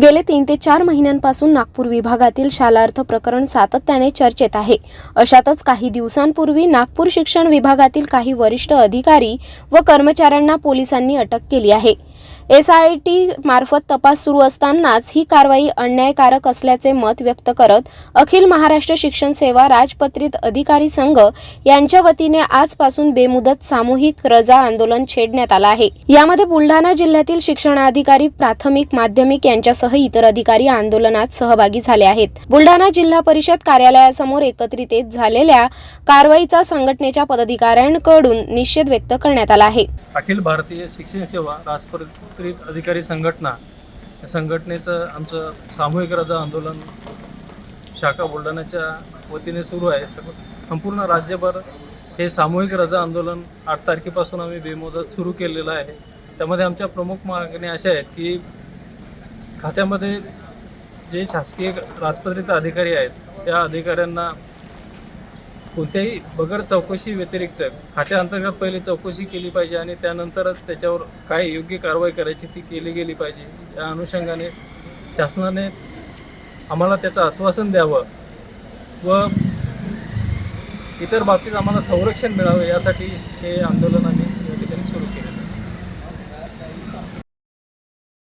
गेले तीन ते चार महिन्यांपासून नागपूर विभागातील शालार्थ प्रकरण सातत्याने चर्चेत आहे. अशातच काही दिवसांपूर्वी नागपूर शिक्षण विभागातील काही वरिष्ठ अधिकारी व कर्मचाऱ्यांना पोलिसांनी अटक केली आहे. एस आय टी मार्फत तपास सुरू असतानाच ही कारवाई अन्यायकारक असल्याचे मत व्यक्त करत अखिल महाराष्ट्र शिक्षण सेवा राजपत्रित अधिकारी संघ यांच्या वतीने आजपासून बेमुदत सामूहिक रजा आंदोलन छेडण्यात आलं आहे. यामध्ये बुलढाणा जिल्ह्यातील शिक्षणाधिकारी प्राथमिक माध्यमिक यांच्यासह इतर अधिकारी आंदोलनात सहभागी झाले आहेत. बुलढाणा जिल्हा परिषद कार्यालयासमोर एकत्रित झालेल्या कारवाईचा संघटनेच्या पदाधिकाऱ्यांकडून निषेध व्यक्त करण्यात आला आहे. अखिल भारतीय शिक्षण सेवा राजपत्रित अधिकारी संघटना या संघटनेचं आमचं सामूहिक रजा आंदोलन शाखा बुलढाण्याच्या वतीने सुरू आहे. संपूर्ण राज्यभर हे सामूहिक रजा आंदोलन आठ तारखेपासून आम्ही बेमुदत सुरू केलेलं आहे. त्यामध्ये आमच्या प्रमुख मागण्या अशा आहेत की खात्यामध्ये जे शासकीय राजपत्रित अधिकारी आहेत त्या अधिकाऱ्यांना कोणत्याही बगर चौकशी व्यतिरिक्त खात्याअंतर्गत पहिले चौकशी केली पाहिजे आणि त्यानंतरच त्याच्यावर काय योग्य कारवाई करायची ती केली गेली पाहिजे. या अनुषंगाने शासनाने आम्हाला त्याचं आश्वासन द्यावं व इतर बाबतीत आम्हाला संरक्षण मिळावं यासाठी हे आंदोलन आम्ही